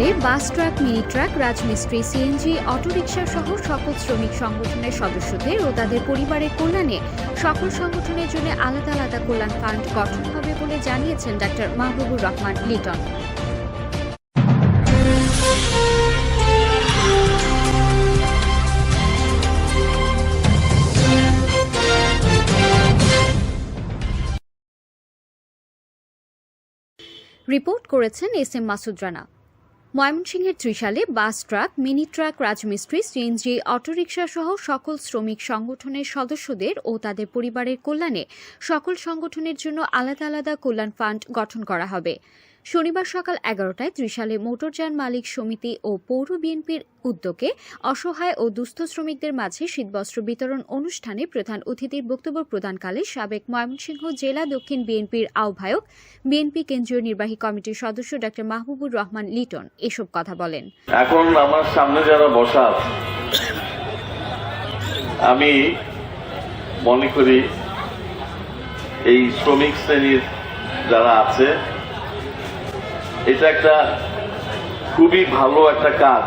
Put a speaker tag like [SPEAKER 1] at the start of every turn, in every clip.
[SPEAKER 1] ফলে bus truck mini truck রাজমিস্ত্রি CNG auto rickshaw সহ সকল শ্রমিক সংগঠনের সদস্যদের ও তাদের পরিবারের কল্যাণে সকল সংগঠনের জন্য আলাদা আলাদা কল্যাণ ফান্ড গঠন হবে বলে জানিয়েছেন ডাক্তার মাহবুবুর রহমান লিটন রিপোর্ট করেছেন এস এম মাসুদ রানা ময়মনসিংহের ত্রিশালে বাস ট্রাক মিনি ট্রাক রাজমিস্ত্রি সিএনজি অটোরিকশা সহ সকল শ্রমিক সংগঠনের সদস্যদের ও তাদের পরিবারের কল্যাণে সকল সংগঠনের জন্য আলাদা আলাদা কল্যাণ ফান্ড গঠন করা হবে শনিবার সকাল এগারোটায় ত্রিশালে মোটরযান মালিক সমিতি ও পৌর বিএনপির উদ্যোগে অসহায় ও দুস্থ শ্রমিকদের মাঝে শীতবস্ত্র বিতরণ অনুষ্ঠানে প্রধান অতিথির বক্তব্য প্রদানকালে সাবেক ময়মনসিংহ জেলা দক্ষিণ বিএনপির আহ্বায়ক বিএনপি কেন্দ্রীয় নির্বাহী কমিটির সদস্য ডক্টর মাহবুবুর রহমান লিটন এসব কথা বলেন
[SPEAKER 2] এখন আমার সামনে যারা বসা আমি মনে করি এই শ্রমিক শ্রেণীর যারা আছে এটা একটা খুবই ভালো একটা কাজ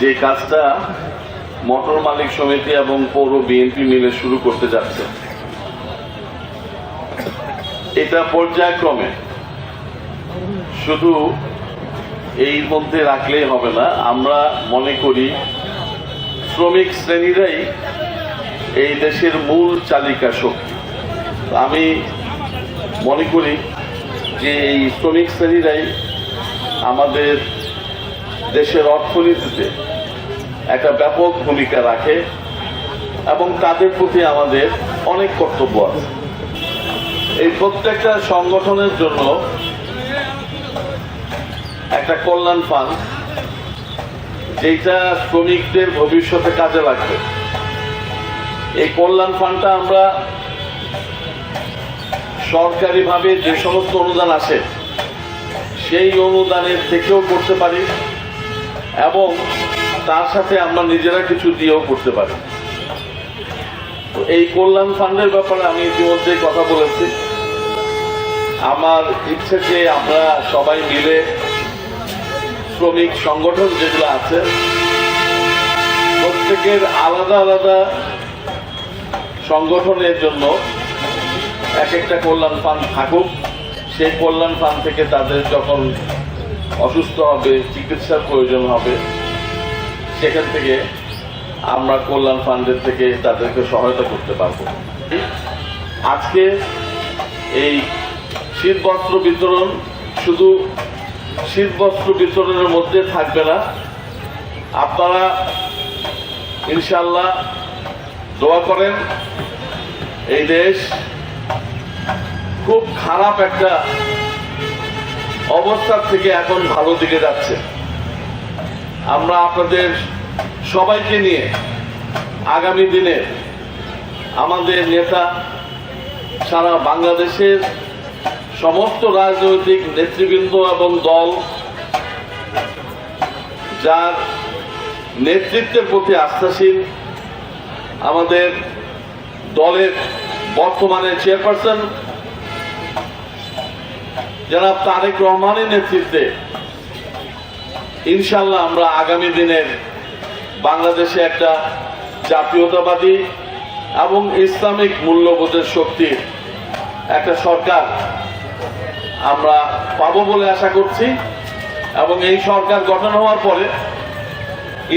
[SPEAKER 2] যে কাজটা মোটর মালিক সমিতি এবং পৌর বিএনপি মিলে শুরু করতে যাচ্ছে এটা পর্যায়ক্রমে শুধু এই মধ্যে রাখলেই হবে না আমরা মনে করি শ্রমিক শ্রেণীরাই এই দেশের মূল চালিকা শক্তি আমি মনে করি যে এই শ্রমিক শ্রেণীরাই আমাদের দেশের অর্থনীতিতে একটা ব্যাপক ভূমিকা রাখে এবং তাদের প্রতি আমাদের অনেক কর্তব্য আছে এই প্রত্যেকটা সংগঠনের জন্য একটা কল্যাণ ফান্ড যেটা শ্রমিকদের ভবিষ্যতে কাজে লাগবে এই কল্যাণ ফান্ডটা আমরা সরকারিভাবে যে সমস্ত অনুদান আসে সেই অনুদানের থেকেও করতে পারি এবং তার সাথে আমরা নিজেরা কিছু দিয়েও করতে পারি তো এই কল্যাণ ফান্ডের ব্যাপারে আমি ইতিমধ্যেই কথা বলেছি আমার ইচ্ছে যে আমরা সবাই মিলে শ্রমিক সংগঠন যেগুলো আছে প্রত্যেকের আলাদা আলাদা সংগঠনের জন্য এক একটা কল্যাণ ফান্ড থাকুক সেই কল্যাণ ফান্ড থেকে তাদের যখন অসুস্থ হবে চিকিৎসার প্রয়োজন হবে সেখান থেকে আমরা কল্যাণ ফান্ডের থেকে তাদেরকে সহায়তা করতে পারব আজকে এই শীতবস্ত্র বিতরণ শুধু শীতবস্ত্র বিতরণের মধ্যে থাকবে না আপনারা ইনশাল্লাহ দোয়া করেন এই দেশ খুব খারাপ একটা অবস্থার থেকে এখন ভালো দিকে যাচ্ছে আমরা আপনাদের সবাইকে নিয়ে আগামী দিনে আমাদের নেতা সারা বাংলাদেশের সমস্ত রাজনৈতিক নেতৃবৃন্দ এবং দল যার নেতৃত্বের প্রতি আস্থাশীল আমাদের দলের বর্তমানে চেয়ারপারসন যারা তারেক রহমানের নেতৃত্বে ইনশাল্লাহ আমরা আগামী দিনের বাংলাদেশে একটা জাতীয়তাবাদী এবং ইসলামিক মূল্যবোধের শক্তির একটা সরকার আমরা পাব বলে আশা করছি এবং এই সরকার গঠন হওয়ার পরে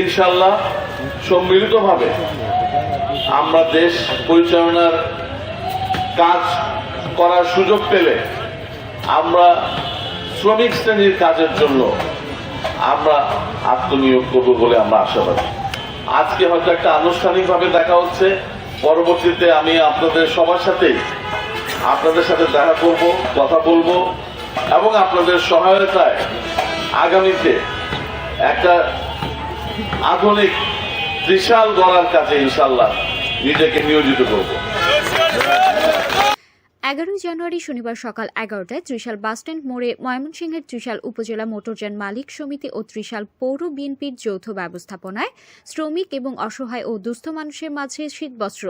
[SPEAKER 2] ইনশাল্লাহ সম্মিলিতভাবে আমরা দেশ পরিচালনার কাজ করার সুযোগ পেলে আমরা শ্রমিক শ্রেণীর কাজের জন্য আমরা আত্মনিয়োগ করব বলে আমরা আশাবাদী আজকে হয়তো একটা আনুষ্ঠানিকভাবে দেখা হচ্ছে পরবর্তীতে আমি আপনাদের সবার সাথে আপনাদের সাথে দেখা করব কথা বলবো এবং আপনাদের সহায়তায় আগামীতে একটা আধুনিক বিশাল গড়ার কাজে ইনশাল্লাহ নিজেকে নিয়োজিত করব
[SPEAKER 1] এগারোই জানুয়ারি শনিবার সকাল এগারোটায় ত্রিশাল বাসস্ট্যান্ড মোড়ে ময়মনসিংহের ত্রিশাল উপজেলা মোটরযান মালিক সমিতি ও ত্রিশাল পৌর বিএনপির যৌথ ব্যবস্থাপনায় শ্রমিক এবং অসহায় ও দুস্থ মানুষের মাঝে শীতবস্ত্র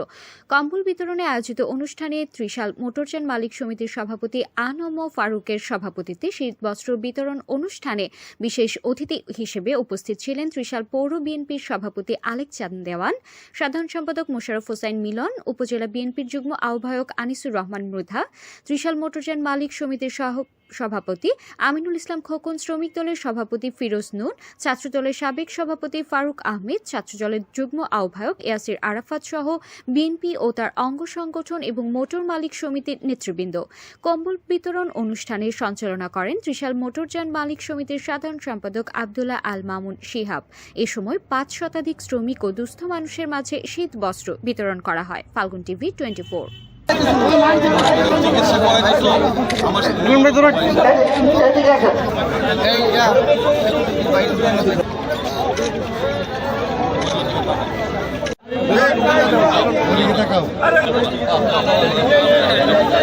[SPEAKER 1] কম্বল বিতরণে আয়োজিত অনুষ্ঠানে ত্রিশাল মোটরযান মালিক সমিতির সভাপতি আনম ফারুকের সভাপতিত্বে শীতবস্ত্র বিতরণ অনুষ্ঠানে বিশেষ অতিথি হিসেবে উপস্থিত ছিলেন ত্রিশাল পৌর বিএনপির সভাপতি আলেক চাঁদ দেওয়ান সাধারণ সম্পাদক মোশারফ হোসাইন মিলন উপজেলা বিএনপির যুগ্ম আহ্বায়ক আনিসুর রহমান মৃত যোদ্ধা ত্রিশাল মোটরযান মালিক সমিতির সহ সভাপতি আমিনুল ইসলাম খোকন শ্রমিক দলের সভাপতি ফিরোজ নুন ছাত্রদলের সাবেক সভাপতি ফারুক আহমেদ ছাত্রদলের যুগ্ম আহ্বায়ক ইয়াসির আরাফাত সহ বিএনপি ও তার অঙ্গ সংগঠন এবং মোটর মালিক সমিতির নেতৃবৃন্দ কম্বল বিতরণ অনুষ্ঠানে সঞ্চালনা করেন ত্রিশাল মোটরযান মালিক সমিতির সাধারণ সম্পাদক আবদুল্লাহ আল মামুন শিহাব এ সময় পাঁচ শতাধিক শ্রমিক ও দুস্থ মানুষের মাঝে শীত বস্ত্র বিতরণ করা হয় ফাল্গুন টিভি টোয়েন্টি চিকিৎসা করাইতেছিল আমার টাকাও